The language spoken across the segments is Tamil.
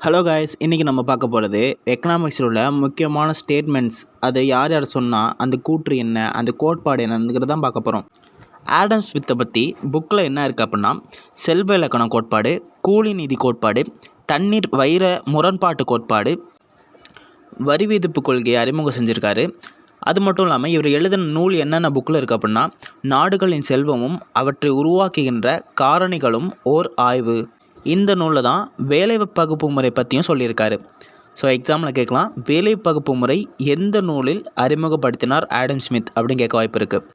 ஹலோ காய்ஸ் இன்றைக்கி நம்ம பார்க்க போகிறது எக்கனாமிக்ஸில் உள்ள முக்கியமான ஸ்டேட்மெண்ட்ஸ் அதை யார் யார் சொன்னால் அந்த கூற்று என்ன அந்த கோட்பாடு என்னங்கிறது தான் பார்க்க போகிறோம் ஆடம் ஸ்மித்தை பற்றி புக்கில் என்ன இருக்குது அப்படின்னா செல்வ இலக்கண கோட்பாடு கூலி நிதி கோட்பாடு தண்ணீர் வைர முரண்பாட்டு கோட்பாடு வரி விதிப்பு கொள்கையை அறிமுகம் செஞ்சுருக்காரு. அது மட்டும் இல்லாமல் இவர் எழுதின நூல் என்னென்ன புக்கில் இருக்குது அப்படின்னா நாடுகளின் செல்வமும் அவற்றை உருவாக்குகின்ற காரணிகளும் ஓர் ஆய்வு. இந்த நூலில் தான் வேலை பகுப்பு முறை பற்றியும் சொல்லியிருக்காரு. ஸோ எக்ஸாமில் கேட்கலாம். வேலை பகுப்பு முறை எந்த நூலில் அறிமுகப்படுத்தினார் ஆடம் ஸ்மித் அப்படின்னு கேட்க வாய்ப்பு இருக்குது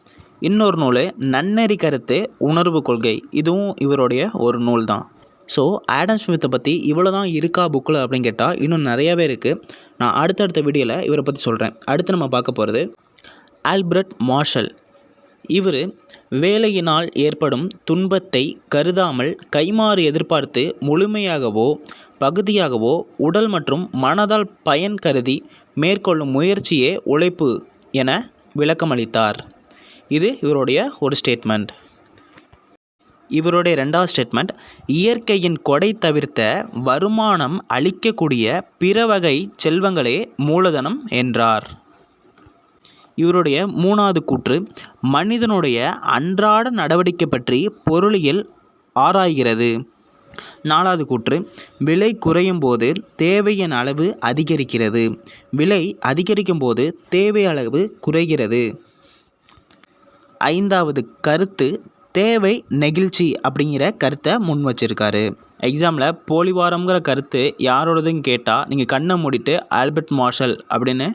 இன்னொரு நூல் நன்னெறி கருத்து உணர்வு கொள்கை. இதுவும் இவருடைய ஒரு நூல் தான். ஸோ ஆடம் ஸ்மித்தை பற்றி இவ்வளோ தான் இருக்கா புக்கில் அப்படின்னு கேட்டால் இன்னும் நிறையாவே இருக்குது நான் அடுத்தடுத்த வீடியோவில் இவரை பற்றி சொல்கிறேன் அடுத்து நம்ம பார்க்க போகிறது ஆல்பர்ட் மார்ஷல். இவர் வேலையினால் ஏற்படும் துன்பத்தை கருதாமல் கைமாறு எதிர்பார்த்து முழுமையாகவோ பகுதியாகவோ உடல் மற்றும் மனதால் பயன் கருதி மேற்கொள்ளும் முயற்சியே உழைப்பு என விளக்கமளித்தார். இது இவருடைய ஒரு ஸ்டேட்மெண்ட் இவருடைய ரெண்டாவது ஸ்டேட்மெண்ட் இயற்கையின் கொடை தவிர்த்த வருமானம் அளிக்கக்கூடிய பிற வகை செல்வங்களே மூலதனம் என்றார். இவருடைய மூணாவது கூற்று மனிதனுடைய அன்றாட நடவடிக்கை பற்றி பொருளியல் ஆராய்கிறது. நாலாவது கூற்று விலை குறையும் போது தேவையின் அளவு அதிகரிக்கிறது. விலை அதிகரிக்கும் போது தேவை அளவு குறைகிறது. ஐந்தாவது கருத்து தேவை நெகிழ்ச்சி அப்படிங்கிற கருத்தை முன் வச்சிருக்காரு. எக்ஸாமில் போலிவாரம்ங்கிற கருத்து யாரோடதுன்னு கேட்டால் நீங்கள் கண்ணை மூடிட்டு ஆல்பர்ட் மார்ஷல் அப்படின்னு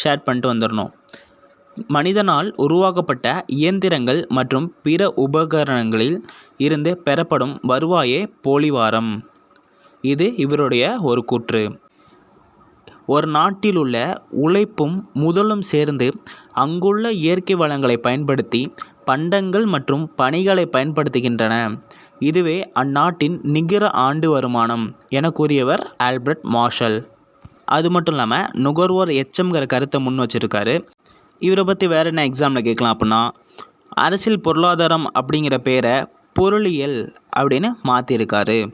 ஷேர் பண்ணிட்டு வந்துடணும் மனிதனால் உருவாக்கப்பட்ட இயந்திரங்கள் மற்றும் பிற உபகரணங்களில் இருந்து பெறப்படும் வருவாயே போலிவாரம். இது இவருடைய ஒரு கூற்று. ஒரு நாட்டில் உள்ள உழைப்பும் முதலும் சேர்ந்து அங்குள்ள இயற்கை வளங்களை பயன்படுத்தி பண்டங்கள் மற்றும் பணிகளை பயன்படுத்துகின்றன. இதுவே அந்நாட்டின் நிகர ஆண்டு வருமானம் என கூறியவர் ஆல்பர்ட் மார்ஷல். அது மட்டும் இல்லாமல் நுகர்வோர் எச்சம்ங்கிற கருத்தை முன் வச்சுருக்காரு. இவரை பற்றி வேறு என்ன எக்ஸாமில் கேட்கலாம் அப்படின்னா அரசியல் பொருளாதாரம் அப்படிங்கிற பேரை பொருளியல் அப்படின்னு மாற்றிருக்காரு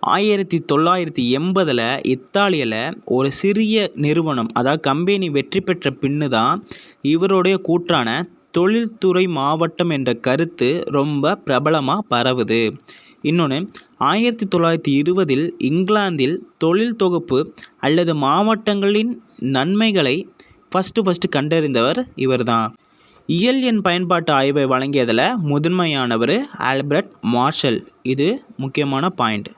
ஆயிரத்தி தொள்ளாயிரத்தி எண்பதில் இத்தாலியில் ஒரு சிறிய நிறுவனம் அதாவது கம்பெனி வெற்றி பெற்ற பின்னு தான் இவருடைய கூற்றான தொழில்துறை மாவட்டம் என்ற கருத்து ரொம்ப பிரபலமாக பரவுது. இன்னொன்று ஆயிரத்தி தொள்ளாயிரத்தி இருபதில் இங்கிலாந்தில் தொழில் தொகுப்பு அல்லது மாவட்டங்களின் நன்மைகளை ஃபஸ்ட்டு ஃபஸ்ட்டு கண்டறிந்தவர் இவர் தான் இயல் எண் பயன்பாட்டு ஆய்வை வழங்கியதில் முதன்மையானவர் ஆல்பர்ட் மார்ஷல். இது முக்கியமான பாயிண்ட்.